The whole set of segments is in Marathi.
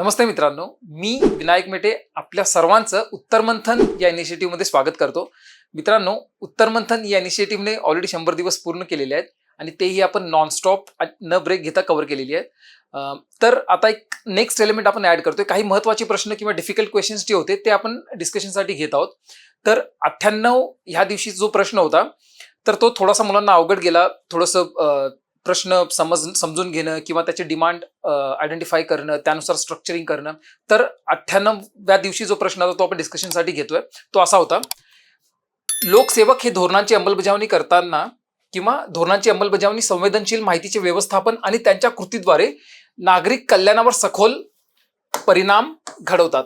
नमस्ते मित्रांनो मी विनायक मेटे आपल्या सर्वांचं उत्तर मंथन या इनिशिएटिव्हमध्ये स्वागत करतो. मित्रांनो उत्तर मंथन या इनिशिएटिव्हने ऑलरेडी शंभर दिवस पूर्ण केलेले आहेत आणि तेही आपण नॉनस्टॉप न ब्रेक घेता कव्हर केलेली आहेत. तर आता एक नेक्स्ट एलिमेंट आपण ॲड करतोय. काही महत्त्वाचे प्रश्न किंवा डिफिकल्ट क्वेश्चन्स जे होते ते आपण डिस्कशनसाठी घेत आहोत. तर अठ्ठ्याण्णव ह्या दिवशी जो प्रश्न होता तर तो थोडासा मुलांना अवघड गेला. थोडंसं प्रश्न समज समजून घेणं किंवा त्याची डिमांड आयडेंटिफाय करणं त्यानुसार स्ट्रक्चरिंग करणं. तर अठ्ठ्याण्णव्या दिवशी जो प्रश्न होता तो आपण डिस्कशनसाठी घेतोय. तो असा होता लोकसेवक हे धोरणांची अंमलबजावणी करताना किंवा धोरणांची अंमलबजावणी संवेदनशील माहितीचे व्यवस्थापन आणि त्यांच्या कृतीद्वारे नागरिक कल्याणावर सखोल परिणाम घडवतात.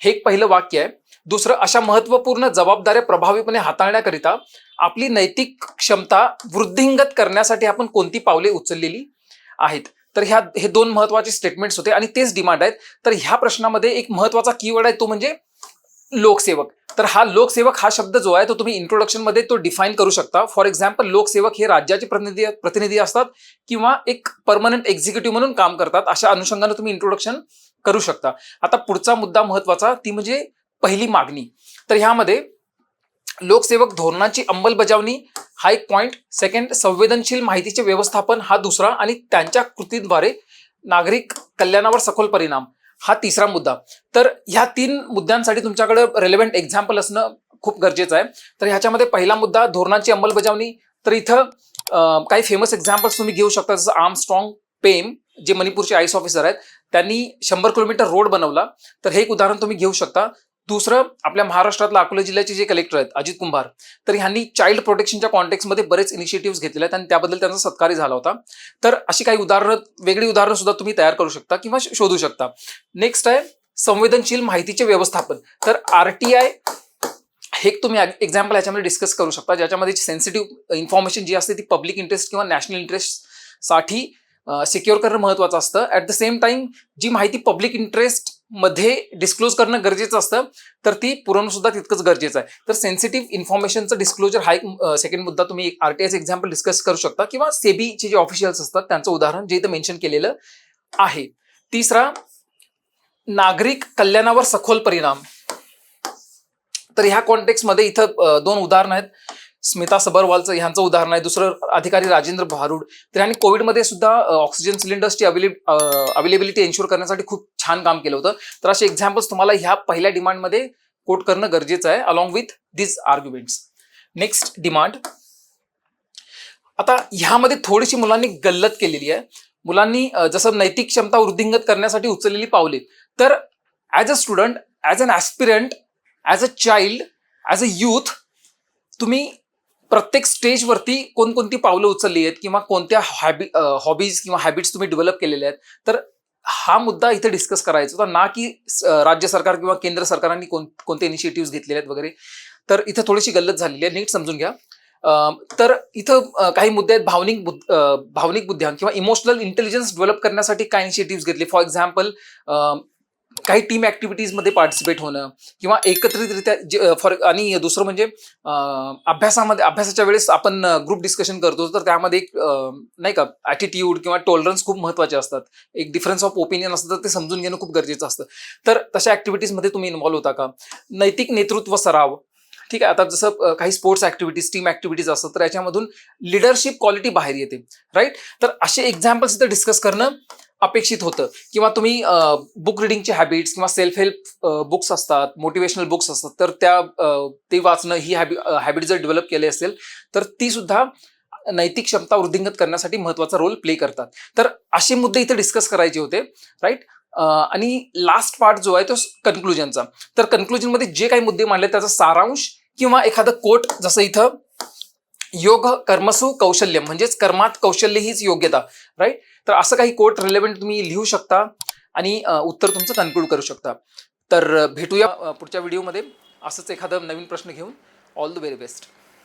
हे एक पहिलं वाक्य आहे. दुसरं अशा महत्त्वपूर्ण जबाबदाऱ्या प्रभावीपणे हाताळण्याकरिता आपली नैतिक क्षमता वृद्धिंगत करण्यासाठी आपण कोणती पावले उचललेली आहेत? तर ह्या हे दोन महत्त्वाचे स्टेटमेंट्स होते आणि तेच डिमांड आहेत. तर ह्या प्रश्नामध्ये एक महत्त्वाचा कीवर्ड आहे तो म्हणजे लोकसेवक. तर हा लोकसेवक हा शब्द जो आहे तो तुम्ही इंट्रोडक्शनमध्ये तो डिफाईन करू शकता. फॉर एक्झाम्पल लोकसेवक हे राज्याचे प्रतिनिधी प्रतिनिधी असतात किंवा एक परमनंट एक्झिक्युटिव्ह म्हणून काम करतात. अशा अनुषंगाने तुम्ही इंट्रोडक्शन करू शकता. आता पुढचा मुद्दा महत्त्वाचा ती म्हणजे पहिली मागणी. तर ह्यामध्ये लोकसेवक धोरणाची अंमलबजावणी हा एक पॉईंट सेकंड संवेदनशील माहितीचे व्यवस्थापन हा दुसरा आणि त्यांच्या कृतीद्वारे नागरिक कल्याणावर सखोल परिणाम हा तिसरा मुद्दा. तर ह्या तीन मुद्द्यांसाठी तुमच्याकडे रेलेव्हंट एक्झाम्पल असणं खूप गरजेचं आहे. तर ह्याच्यामध्ये पहिला मुद्दा धोरणांची अंमलबजावणी. तर इथं काही फेमस एक्झाम्पल्स तुम्ही घेऊ शकता. जसं आर्मस्ट्रॉंग पेम जे मणिपूरचे आईस ऑफिसर आहेत त्यांनी शंभर किलोमीटर रोड बनवला. तर हे एक उदाहरण तुम्ही घेऊ शकता. दुसरं आपल्या महाराष्ट्रातला अकोला जिल्ह्याचे जे कलेक्टर आहेत अजित कुंभार तर ह्यांनी चाइल्ड प्रोटेक्शनच्या कॉन्टेक्समध्ये बरेच इनिशिएटिव्ह घेतलेले आहेत आणि त्याबद्दल त्यांचा सत्कारही झाला होता. तर अशी काही उदाहरणं वेगळी उदाहरणं सुद्धा तुम्ही तयार करू शकता किंवा शोधू शकता. नेक्स्ट आहे संवेदनशील माहितीचे व्यवस्थापन. तर आर टी आय हे तुम्ही एक्झाम्पल ह्याच्यामध्ये डिस्कस करू शकता ज्याच्यामध्ये सेन्सिटिव्ह इन्फॉर्मेशन जी असते ती पब्लिक इंटरेस्ट किंवा नॅशनल इंटरेस्टसाठी सिक्युअर करणं महत्वाचं असतं. ऍट द सेम टाइम जी माहिती पब्लिक इंटरेस्ट मध्ये डिस्क्लोज करणं गरजेचं असतं तर ती पुरवणं सुद्धा तितकंच गरजेचं आहे. तर सेन्सिटिव्ह इन्फॉर्मेशनचं डिस्क्लोजर हा एक सेकंड मुद्दा तुम्ही आरटीएस एक्झाम्पल डिस्कस करू शकता किंवा सेबीचे जे ऑफिशियल्स असतात त्यांचं उदाहरण जे इथं मेन्शन केलेलं आहे. तिसरा नागरिक कल्याणावर सखोल परिणाम. तर ह्या कॉन्टेक्स्टमध्ये इथं दोन उदाहरणं आहेत. स्मिता सबरवालचं ह्यांचं उदाहरण आहे. दुसरं अधिकारी राजेंद्र भारूड. तर यांनी कोविडमध्ये सुद्धा ऑक्सिजन सिलेंडर्सची अवेलेबिलिटी एन्श्युअर करण्यासाठी खूप छान काम केलं होतं. तर असे एक्झाम्पल्स तुम्हाला ह्या पहिल्या डिमांडमध्ये कोट करणं गरजेचं आहे along with this arguments next demand आता ह्यामध्ये थोडीशी मुलांनी गल्लत केलेली आहे. मुलांनी जसं नैतिक क्षमता वृद्धिंगत करण्यासाठी उचललेली पावले. तर as a student as an aspirant as a child as a youth तुम्ही प्रत्येक स्टेजवरती कोणकोणती पावलं उचलली आहेत किंवा कोणत्या हॅबी हॉबीज किंवा हॅबिट्स तुम्ही डेव्हलप केलेल्या आहेत तर हा मुद्दा इथे डिस्कस करायचा होता. ना की राज्य सरकार किंवा केंद्र सरकारांनी कोण कोणते इनिशिएटिव्ह घेतलेले आहेत वगैरे तर इथं थोडीशी गल्लत झालेली आहे नीट समजून घ्या. तर इथं काही मुद्दे आहेत भावनिक बुद्ध- भावनिक बुद्ध्यांक किंवा इमोशनल इंटेलिजन्स डेव्हलप करण्यासाठी काय इनिशिएटिव्ह घेतले? फॉर एक्झाम्पल काही टीम ऍक्टिव्हिटीजमध्ये पार्टिसिपेट होणं किंवा एकत्रितरित्या फॉर आणि दुसरं म्हणजे अभ्यासामध्ये अभ्यासाच्या वेळेस आपण ग्रुप डिस्कशन करतो तर त्यामध्ये एक नाही का ॲटिट्यूड किंवा टॉलरन्स खूप महत्त्वाचे असतात. एक डिफरन्स ऑफ ओपिनियन असतं तर ते समजून घेणं खूप गरजेचं असतं. तर तशा ॲक्टिव्हिटीजमध्ये तुम्ही इन्व्हॉल्व्ह होता का? नैतिक नेतृत्व सराव. ठीक आहे आता जसं काही स्पोर्ट्स ऍक्टिव्हिटीज टीम ऍक्टिव्हिटीज असतात तर याच्यामधून लिडरशिप क्वालिटी बाहेर येते. राईट तर असे एक्झाम्पल्स इथं डिस्कस करणं अपेक्षित होतं. किंवा तुम्ही बुक रिडिंगचे हॅबिट्स किंवा सेल्फ हेल्प बुक्स असतात मोटिवेशनल बुक्स असतात तर त्या ते वाचणं ही हॅबि हॅबिट जर डेव्हलप केली असेल तर ती सुद्धा नैतिक क्षमता वृद्धिंगत करण्यासाठी महत्त्वाचा रोल प्ले करतात. तर असे मुद्दे इथे डिस्कस करायचे होते राईट आणि लास्ट पार्ट जो आहे तो कन्क्लुजनचा तर कन्क्लुजनमध्ये जे काही मुद्दे मांडले त्याचा सारांश किंवा एखादं कोट जसं इथं योग कर्मसु कौशल्य. म्हणजेच कर्मात कौशल्य हीच योग्यता राईट तर असं काही कोट रिलेव्हंट तुम्ही लिहू शकता आणि उत्तर तुमचं कन्क्लूड करू शकता. तर भेटूया पुढच्या व्हिडिओमध्ये असंच एखादा नवीन प्रश्न घेऊन. All the very best